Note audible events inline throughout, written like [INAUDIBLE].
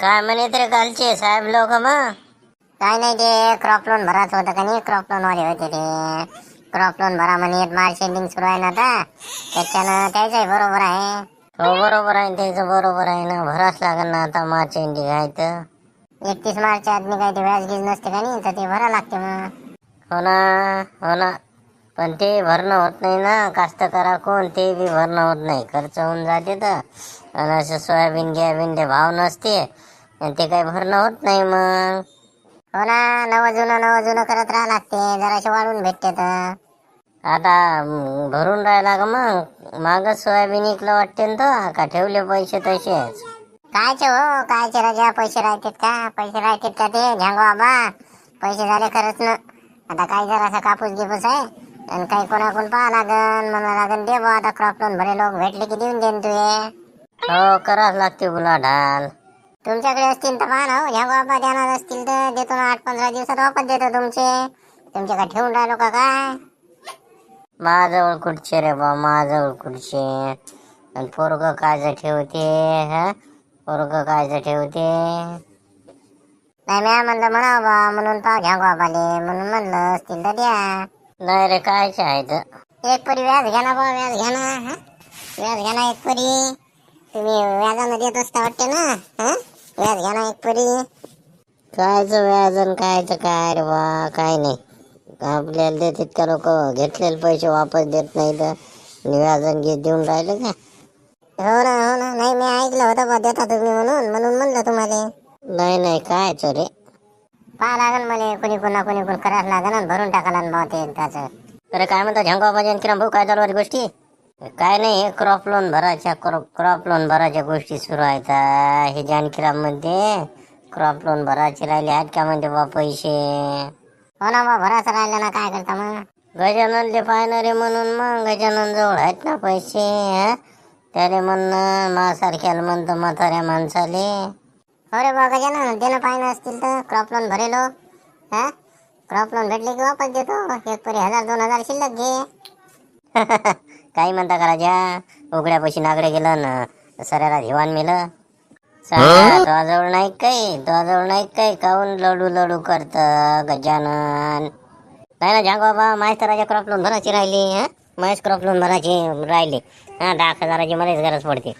काय म्हणे तरी कालचे साहेब लोक मग काय नाही ते क्रॉप लोन भरायचं होतं का नाही? क्रॉप लोन वाले होते ते. क्रॉप लोन भरा म्हणे. मार्केटिंग सुरू आहे ना आता. त्याच्यानं त्याचंही बरोबर आहे. हो बरोबर आहे. त्याचं बरोबर आहे ना. भराच लागेल ना आता मार्च एंडिंग आहे तर. एकतीस मार्च आदमी काही ते व्याज गीज नसते का नाही? तर ते भरा लागते मग. हो ना हो ना. पण ते भरणं होत नाही ना कास्तकारा कोण ते बी भरणं होत नाही. खर्च होऊन जाते तर. आणि असं सोयाबीन घ्याबीन भाव नसते. आणि ते काही भरणं होत नाही मग. हो ना नवं जुनं नवं जुनं करत राहा लागते. जराशे वाढून भेटते तर. आता भरून राहिला का मग? मागच सोयाबीन इकलं वाटते ना तो का ठेवले पैसे तसेच? कायचे हो कायचे राजा? पैसे राहतात का? पैसे राहतात का ते? झांगो बाबा पैसे झाले खरंच ना. आता काय जरासा कापूस गिपूस आहे? आणि काही कोणाकडून पाहा लागन म्हणा लागन दे बा आता क्रॉप लोन भरे लोक भेटले की देऊन देईन तुये हो करावं लागते गुलाढाल तुमच्याकडे असतील तर पहा ना हो झांगो बाबा देणार असतील तर देतो ना आठ पंधरा दिवसात वापस देतो तुमचे तुमच्याकडे ठेवून राहिलो का काय माझं कुठचे रे बा माझं कुठचे आणि पोरग कायचं ठेवते हा पोरग कायचं ठेवते नाही म्या म्हणलं म्हणा बा म्हणून पाव घ्या बाबाले म्हणून म्हणलं असतील तर द्या नाही रे कायचे आहेत एक परी व्याज घ्या ना बा व्याज घ्या ना हा? व्याज घ्या ना एक परी. तुम्ही व्याजानं देत असता वाटते ना हा? व्याज घ्या ना एक परी. कायचं व्याज आणि कायचं काय रे बा काय नाही. आपल्याला देतात का लोक घेतलेले पैसे वापस देत नाही तर व्याजन घेत देऊन राहिले का? हो ना हो ना नाही मी ऐकलं होतं बा देता तुम्ही म्हणून म्हणून म्हणलं तुम्हाला. नाही नाही कायचं रे? पाहा लागेल मला कोणी कोणा कोणी कोण करायला लागेल आणि भरून टाकायला बा ते त्याचं तर काय म्हणतो झंगा बाजी किरण भाऊ काय चालू गोष्टी? काय नाही हे क्रॉप लोन भरायच्या क्रॉप लोन भरायच्या गोष्टी सुरू आहेत. हे जानकीराम क्रॉप लोन भरायचे राहिले आहेत का म्हणते बा पैसे? हो ना बा भरायचं राहिलं ना काय करता मग? गजाननले पाहणारे म्हणून मग गजानन जवळ आहेत ना पैसे त्याले म्हणणं मासारख्याला म्हणतो म्हाताऱ्या माणसाले. अरे बा गजानन देणं पाहिजे असतील तर क्रॉप लोन भरेलो हा. क्रॉप लोन भेटले की वापस देतो. एक परी हजार दोन हजार शिल्लक घे. [LAUGHS] काही म्हणता का राजा उघड्यापाशी नागडे गेलं ना सऱ्याला धिवाण मेलं. तुझ्याजवळ नाही काही तुझ्याजवळ नाही काही. काऊन लडू लडू करत गजानन? नाही ना जाग बाबा माहीत राजा क्रॉप लोन भरायची राहिली हा? महेश क्रॉप लोन भरायची राहिली. हा दहा हजाराची मलाच गरज पडते.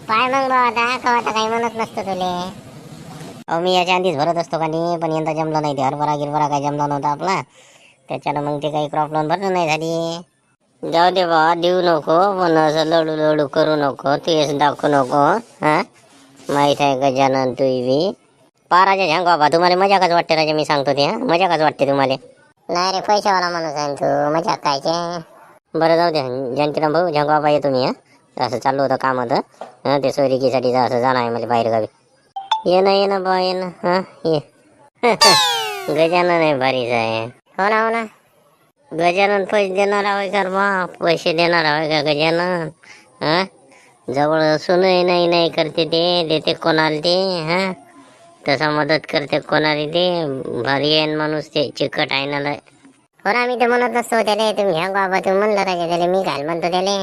पाय मग बा आता कवा आता काही म्हणत नसतं तुले. अहो मी याच्या आधीच भरत असतो का नाही? पण यंदा जमलं नाही ते. हरभरा गिरभरा काही जमला नव्हता आपला. त्याच्यानं मग ते काही क्रॉप लोन भरणं नाही झाली. जाऊ दे बा देऊ नको. पण असं लडू लडू करू नको. तेच दाखवू नको हा? माहीत आहे गजानन तू बी? पा राजा झांग बाबा तुम्हाला मजाकच वाटते राजा मी सांगतो ते हा? मजाकच वाटते तुम्हाला. नाही रे पैशावाला माणूस आहे तू. मजा कायचे बरं जाऊ दे. जानकीराम भाऊ झांग बाबा तुम्ही हा? असं चाललं होतं काम होतं ते सोयरिकीसाठी असं जाणं आहे म्हणजे मला बाहेर गावी ये ना ये ना बा ये ना हा ये गजानन आहे भारीच आहे हो ना हो ना गजानन पैसे देणार आहे का बाप बा पैसे देणार आहे का गजानन हा जवळ असूनही नाही नाही करते ते देते कोणाला ते हा तसा मदत करते कोणाला ते भारी आहे माणूस ते चिकट आहे ना लय हो ना मी तर म्हणत नसतो त्याला तुम्ही घ्या बाबा तुम्ही म्हणलं राजा त्याले मी घाल म्हणतो त्याले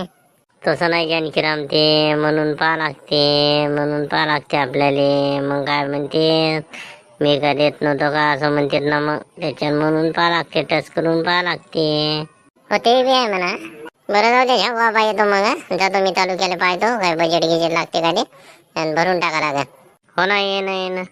तसं नाही जानकीराम ते म्हणून पाहा लागते म्हणून पाहा लागते आपल्याला. मग काय म्हणते मी का देत नव्हतो का असं म्हणतात ना मग. त्याच्यात म्हणून पाहा लागते टच करून पाहा लागते. हो ते बी आहे म्हणा. बरं जाऊ दे घ्या बाबा येतो मग. जातो मी तालुक्याला पाहतो काय बजेट गिजेट लागते का ते. आणि भरून टाका लागेल. हो ना ये ना ये ना.